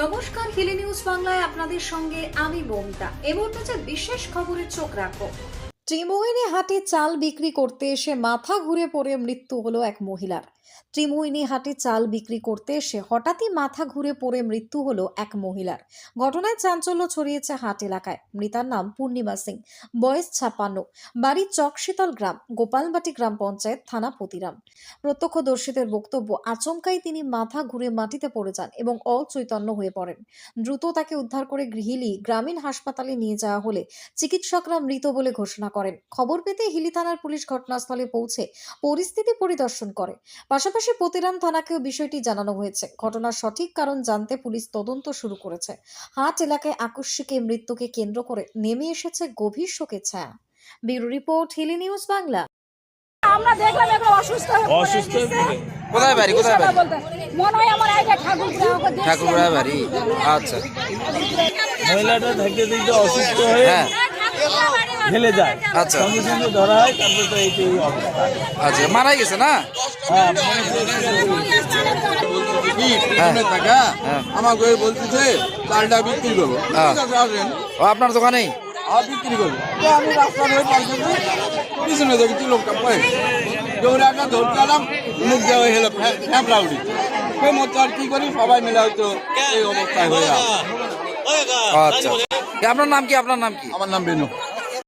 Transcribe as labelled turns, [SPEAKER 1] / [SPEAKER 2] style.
[SPEAKER 1] নমস্কার হিলি নিউজ বাংলায় আপনাদের সঙ্গে আমি মমিতা। এ মুহূর্তে বিশেষ খবরের চোখ রাখব ত্রিমোহিনী হাটে চাল বিক্রি করতে এসে মাথা ঘুরে পড়ে মৃত্যু হলো এক মহিলার। ত্রিমোহিনী হাটে চাল বিক্রি করতে এসে হঠাৎই মাথা ঘুরে পড়ে মৃত্যু হলো এক মহিলার। ঘটনায় চাঞ্চল্য ছড়িয়েছে হাট এলাকায়। মৃতার নাম পূর্ণিমা সিং, বয়স ছাপ্পান্ন, বাড়ি চকশীতল গ্রাম, গোপালবাটি গ্রাম পঞ্চায়েত, থানা পতিরাম। প্রত্যক্ষদর্শীদের বক্তব্য, আচমকাই তিনি মাথা ঘুরে মাটিতে পড়ে যান এবং অচৈতন্য হয়ে পড়েন। দ্রুত তাকে উদ্ধার করে গৃহিলি গ্রামীণ হাসপাতালে নিয়ে যাওয়া হলে চিকিৎসকরা মৃত বলে ঘোষণা করেন। খবর পেতে হিলি থানার পুলিশ ঘটনাস্থলে পৌঁছে পরিস্থিতি পরিদর্শন করে। পাশাপাশি পতিরাম থানাকেও বিষয়টি জানানো হয়েছে। ঘটনার সঠিক কারণ জানতে পুলিশ তদন্ত শুরু করেছে। হাট এলাকায় আকস্মিক মৃত্যুকে কেন্দ্র করে নেমে এসেছে গভীর শোকের ছায়া। Bureau report Hili news Bangla.
[SPEAKER 2] আমরা দেখলাম এগুলো অসুস্থ হয়ে
[SPEAKER 3] অসুস্থ হয়ে?
[SPEAKER 4] কোথায় বাড়ি, কোথায় বাড়ি?
[SPEAKER 2] মনে হয় আমার দেখছি
[SPEAKER 4] ঠাকুরপুরা
[SPEAKER 2] আমি।
[SPEAKER 4] বাড়ি। আচ্ছা।
[SPEAKER 3] মহিলাটা থাকতে থাকতে অসুস্থ হয়ে।
[SPEAKER 4] হ্যাঁ
[SPEAKER 3] ঢেলে যায়।
[SPEAKER 4] আচ্ছা।
[SPEAKER 3] সঙ্গে সঙ্গে ধরা হয় তারপরে তো এইটাই অবস্থা।
[SPEAKER 4] আচ্ছা মারাই গেছে না?
[SPEAKER 3] হ্যাঁ
[SPEAKER 5] থাকা?
[SPEAKER 4] হ্যাঁ।
[SPEAKER 5] আমাকে বলতেছে চালটা বিক্রি করব।
[SPEAKER 4] হ্যাঁ। আপনার দোকানেই
[SPEAKER 5] আর বিক্রি করব। তো আমি রাস্তার হয়ে পাশে পিছনে দেখছি লোকটা গেছে। দৌড়ে একটা ধরতে এলাম মুখ দেওয়া হলো ফ্যাপড়া উঠি সেই মতো আর কি করি? সবাই মিলে হয়তো এই অবস্থায় হয়ে
[SPEAKER 4] আচ্ছা। আপনার নাম কি? আপনার নাম কি?
[SPEAKER 5] আমার নাম বেনু।